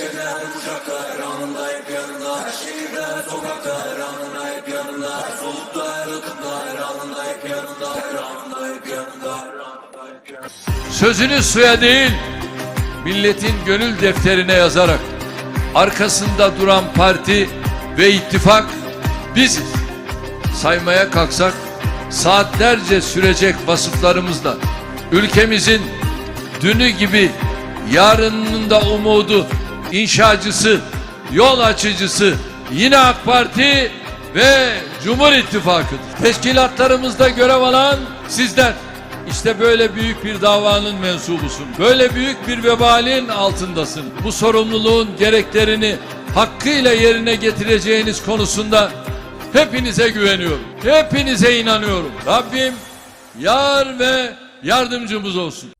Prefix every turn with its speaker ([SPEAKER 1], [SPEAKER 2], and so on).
[SPEAKER 1] Bahçeler, bucaklar, anında hep yanında Her şehirde, sokaklar, anında hep yanında Her solukta, her her anında hep yanında Her anında hep yanında,
[SPEAKER 2] Sözünü suya değil, milletin gönül defterine yazarak arkasında duran parti ve ittifak biziz. Saymaya kalksak saatlerce sürecek vasıflarımızla ülkemizin dünü gibi yarınının da umudu, inşacısı, yol açıcısı yine AK Parti ve Cumhur İttifakı'dır. Teşkilatlarımızda görev alan sizler. İşte böyle büyük bir davanın mensubusun. Böyle büyük bir vebalin altındasın. Bu sorumluluğun gereklerini hakkıyla yerine getireceğiniz konusunda hepinize güveniyorum. Hepinize inanıyorum. Rabbim yar ve yardımcımız olsun.